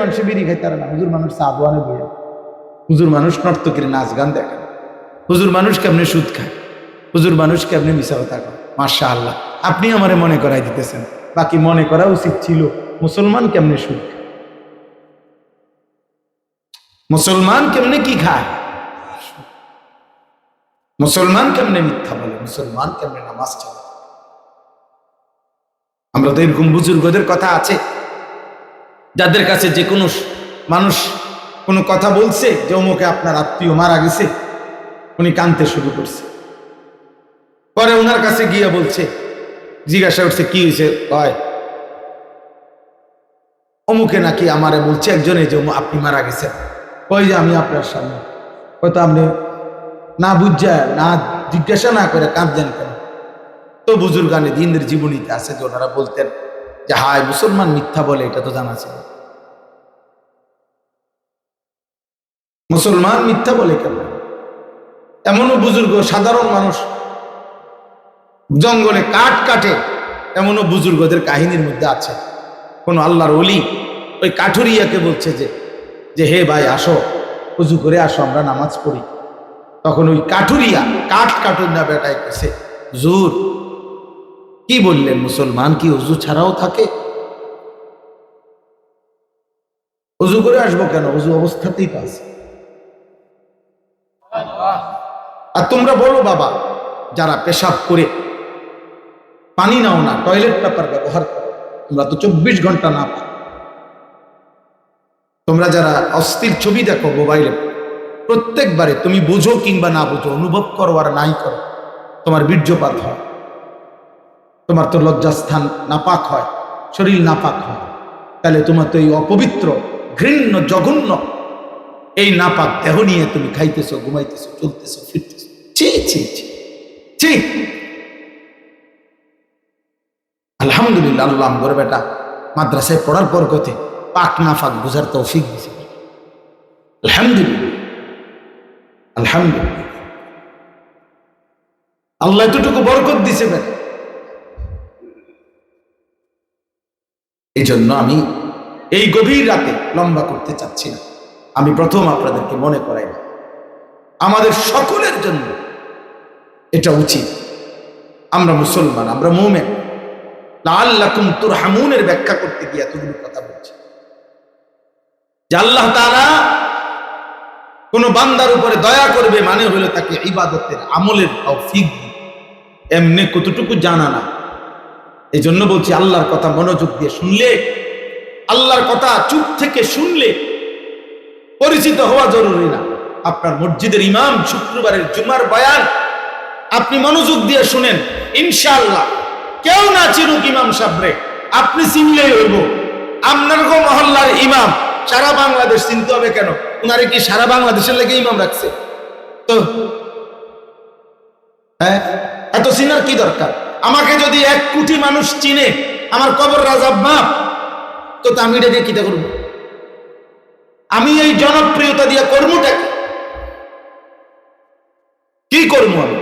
মানুষ বিড়ি খাইতে পারে না। হুজুর মানুষ দোয়ানে বইয়া। হুজুর মানুষ নর্তকের নাচ গান দেখে। হুজুর মানুষ কেমনি সুদ খায়? হুজুর মানুষ কেমনি মিশা কথা কয়? মার্শা আল্লাহ আপনি আমারে মনে করাই দিতেছেন। বাকি মনে করা উচিত ছিল, মুসলমান কেমনে সুদ মুসলমান কেমনে কি খায়? মুসলমান কেমনে মিথ্যা বলে? মুসলমান কেমনে নামাজ চলে? আমরা তো এরকম বুজুর্গদের কথা আছে। যাদের কাছে যে কোনো মানুষ কোনো কথা বলছে যে অমুকে আপনার আত্মীয় মারা গেছে, উনি কানতে শুরু করছে। পরে ওনার কাছে গিয়ে বলছে, জিজ্ঞাসা করছে, কি হয়েছে কয় অমুকে নাকি আমারে বলছে একজনে যে আপনি মারা গেছেন। ওই যে, আমি আপনার সামনে হয়তো আপনি না বুঝা, না জিজ্ঞাসা না করে কাঁদছেন কেন? তো বুজুর্গানে দিনদের জীবনীতে আছে যে ওনারা বলতেন যে, হায়, মুসলমান মিথ্যা বলে, এটা তো জানা ছিল। মুসলমান মিথ্যা বলে কেন? এমনও বুজুর্গ, সাধারণ মানুষ, জঙ্গলে কাঠ কাটে, এমনও বুজুর্গদের কাহিনীর মধ্যে আছে। কোন আল্লাহর অলি ওই কাঠুরিয়াকে বলছে যে যে, হে ভাই, আসো, উজু করে আসো, আমরা নামাজ পড়ি। তখন ওই কাঠুরিয়া, কাঠ কাটুর না বেটায় কেছে জুর কি বললেন মুসলমান কি উজু ছাড়াও থাকে? উজু করে আসব কেন? উজু অবস্থাতেই আছে। আর তোমরা বলো বাবা, যারা পেশাব করে পানি নাও না, টয়লেট পেপার ব্যবহার করো, তোমরা তো চব্বিশ ঘণ্টা না পাও। তোমরা যারা অস্থির ছবি দেখো মোবাইলে, প্রত্যেকবারে তুমি বুঝো কিংবা না বুঝো, অনুভব করো আর নাই করো, তোমার বীর্যপাত হয়। তোমার তো লজ্জাস্থান নাপাক হয়, শরীর নাপাক হয়। তাহলে তোমার তো এই অপবিত্র, ঘৃণ্য, জঘন্য এই নাপাক দেহ নিয়ে তুমি খাইতেছো, ঘুমাইতেছো, চলতেছো, ফিরতেছো। ছি ছি ছি ছি। আলহামদুলিল্লাহ, আল্লাহ আমার বেটা, মাদ্রাসায় পড়ার পর গতে পাক না ফাক বুঝার তৌফিক দিছে আলহামদুলিল্লাহ আলহামদুলিল্লাহ। আল্লাহ এতটুকু বরকত দিছে বেটা। এই জন্য আমি এই গভীর রাতে লম্বা করতে চাচ্ছি না। আমি প্রথম আপনাদেরকে মনে করাই না আমাদের সকলের জন্য এটা উচিত। আমরা মুসলমান, আমরা মোমেন। লাল্লাকুম তুর হামুনের ব্যাখ্যা করতে গিয়ে এতগুলো কথা বলছি। যে আল্লাহ তাআলা কোন বান্দার উপরে দয়া করবে মানে হলো তাকে ইবাদতের আমলের এমনি কতটুকু জানা না। এই জন্য বলছি, আল্লাহর কথা মনোযোগ দিয়ে শুনলে, আল্লাহর কথা চুপ থেকে শুনলে পরিচিত হওয়া জরুরি না। আপনার মসজিদের ইমাম শুক্রবারের জুমার বয়ান, আপনি মনোযোগ দিয়ে শুনেন, ইনশাআল্লাহ। কেউ না চিনুক ইমাম সাবরে আপনি চিনলেই হইব। আপনার গো মহল্লার ইমাম, সারা বাংলাদেশ চিনতে হবে কেন? উনারে কি সারা বাংলাদেশের লেগে ইমাম রাখছে? তো হ্যাঁ এত চিনার কি দরকার? আমাকে যদি এক কোটি মানুষ চিনে, আমার কবর রাজা বাপ, তো আমি এটা দিয়ে কিটা করব? আমি এই জনপ্রিয়তা দিয়ে কর্মটা কি করব আমি?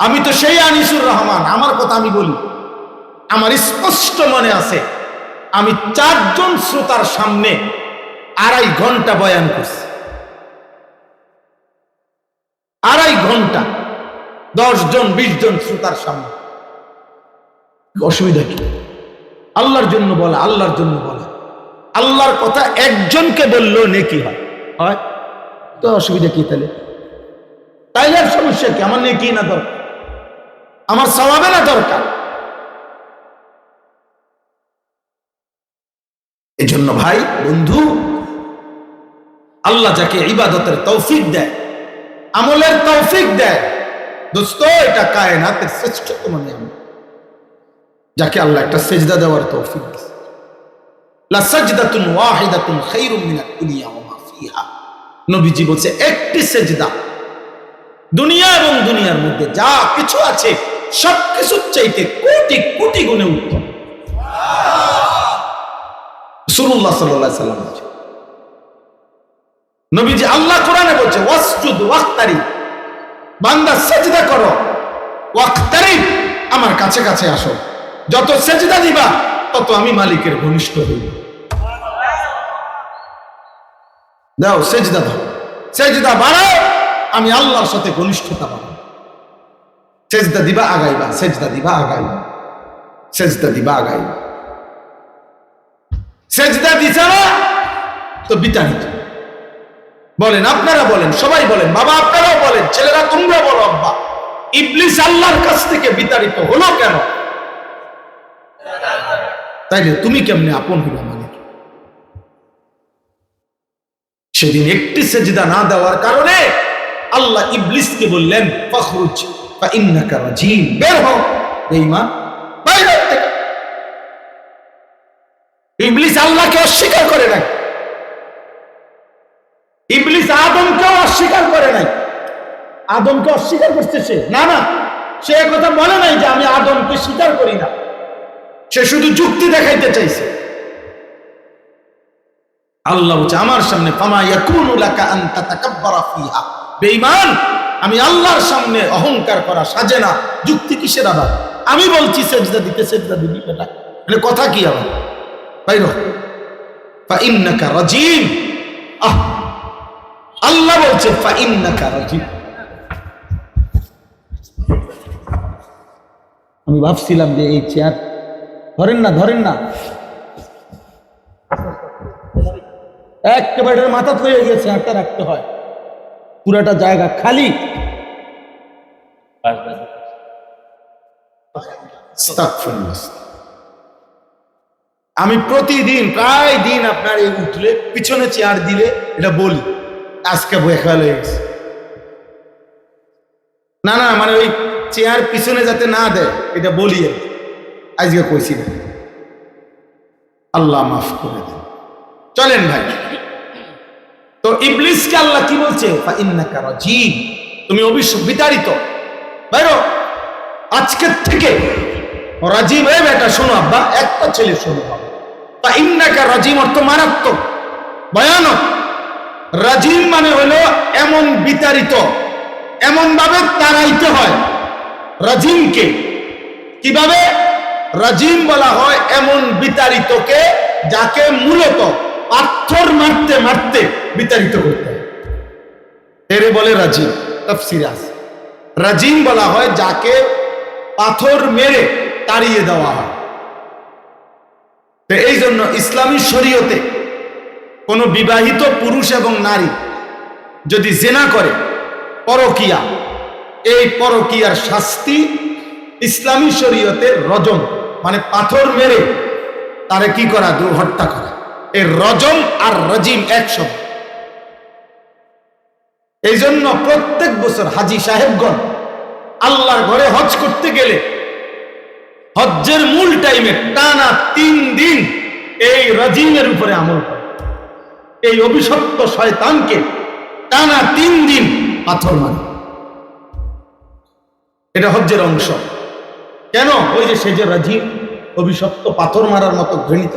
আমি তো সেই আনিসুর রহমান, আমার কথা আমি বলি। আমার স্পষ্ট মনে আছে, আমি চারজন শ্রোতার সামনে আড়াই ঘণ্টা বয়ান করছি। আড়াই ঘণ্টা। দশ জন বিশ জন শ্রোতার সামনে। অসুবিধা কি? আল্লাহর জন্য বলে, আল্লাহর জন্য বলে। আল্লাহর কথা একজনকে বললেও নেকি হয়। হয়? তো অসুবিধা কি তাহলে? তাইলে সমস্যা কি? আমার নেকি না দরকার। আমার স্বভাবে না দরকার। এজন্য ভাই, বন্ধু, আল্লাহ যাকে ইবাদতের তৌফিক দেয়, আমলের তৌফিক দেয় দোস্ত, এটা কায়নাতের শ্রেষ্ঠতম নিয়ম, যাকে আল্লাহ একটা সেজদা দেওয়ার তৌফিক দিয়েছে। লাসাজদাতুন ওয়াহিদাতুন দুনিয়া ওয়া মা ফিহা। নবীজি বলছে, একটি সেজদা দুনিয়া এবং দুনিয়ার মধ্যে যা কিছু আছে সব কিছুর চাইতে কোটি কোটি গুণে উত্তম। সুরুল্লাহ সাল্লাহ সাল্লাম নবীজি আল্লাহ কোরআনে বলছে, ওয়াসজুদ ওয়াক্তারি বান্দা সেজদা করো। ওয়াক্তারি আমার কাছে কাছে আসো। যত সেজদা দিবা, তত আমি মালিকের ঘনিষ্ঠ হইব। দাও, সেজদা দাও। সেজদা বাড়াও, আমি আল্লাহর সাথে ঘনিষ্ঠতা বাড়াবো। সেজদা দিবা, আগাইবা। সেজদা দিবা, আগাইবা। সেজদা দিবা, আগাইবা। সেজদা দিছে তো বিতাড়িত। বলেন, আপনারা বলেন, সবাই বলেন, বাবা আপনারাও বলেন, ছেলেরা তোমরা বলো, আব্বা। ইবলিস আল্লাহর কাছ থেকে বিতাড়িত হলো কেন? তাইলে তুমি কেমনে আপন হইলা মালিক সেদিন একটি সেজদা না দেওয়ার কারণে আল্লাহ ইবলিসকে বললেন, ফখরুজ ফা ইন্নাকা রাজিম, বের হও, বেঈমান, বাইরে থেকে। ইবলিস আল্লাহকে অস্বীকার করে নাই। আদমকেও অস্বীকার করে নাই। আদমকে অস্বীকার করছে সে। না না, সে কথা বলে নাই যে আমি আদমকে স্বীকার করি না। সে শুধু যুক্তি দেখাইতে চাইছে। আল্লাহ বলছে, আমার সামনে বেঈমান, আমি আল্লাহর সামনে অহংকার করা সাজে না। যুক্তি কিসের আবার? আমি বলছি, সেজদা দিতে সেজদা দিবি বেটা। মানে কথা কি আবার। ফা ইন্নাকা রাজিম। আহ আল্লাহ বলছে আমি ভাবছিলাম যে এই চেয়ার ধরেন না ধরেন না। একেবারে মাথা হয়ে গেছে চেয়ারটা রাখতে হয়। পুরাটা জায়গা খালি। আমি প্রতিদিন, প্রায় দিন আপনার এই উঠলে, পিছনে চেয়ার দিলে, এটা বলি। আজকে খেয়াল হয়ে গেছে। না না মানে ওই চেয়ার পিছনে যাতে না দেয়, এটা বলি। আজকে কইছি না। আল্লাহ মাফ করে দেন। চলেন ভাই। তো ইবলিসকে আল্লাহ কি বলছে? তুমি অবশ্য বিতাড়িত। বাইরো আজকের থেকে রাজিম এ বেটা, শোনো আব্বা, একটা ছেলে শোনো। বাবা তা ইন্নাকা রাজিম অর্থ মারাত্মক, ভয়ানক। রাজিম মানে হলো এমন বিতাড়িত এমন ভাবে তাড়াইতে হয় রাজিমকে। কীভাবে? রাজিম বলা হয় এমন বিতাড়িতকে যাকে মূলত পাথর মারতে মারতে বিতাড়িত করতে হয়। বলে রাজিম, তফসিরে আছে। রাজিম বলা হয় যাকে পাথর মেরে তাড়িয়ে দেওয়া হয়। এই জন্য ইসলামী শরীয়তে কোনো বিবাহিত পুরুষ এবং নারী যদি জেনা করে, পরকিয়া, এই পরকিয়ার শাস্তি ইসলামী শরীয়তে রজম মানে পাথর মেরে তারে কি করা হত্যা করা। এই রজম আর রজিম এক এই জন্য প্রত্যেক বছর হাজি সাহেবগণ আল্লাহর ঘরে হজ করতে গেলে হজ্জের মূল টাইমে টানা তিন দিন এই রজিমের উপরে আমল করে। এই অভিশপ্ত শয়তানকে টানা তিন দিন পাথর মারে। এটা হজ্জের অংশ। কেন? ওই যে সে যে রাজীব অভিশপ্ত পাথর মারার মতো ঘৃণিত।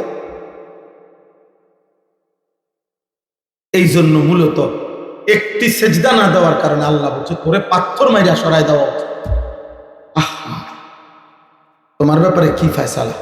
এই জন্য মূলত একটি সেজদা না দেওয়ার কারণে আল্লাহ বলছে, তোরে পাথর মাইরা সরাই দেওয়া উচিত। তোমার ব্যাপারে কি ফয়সালা?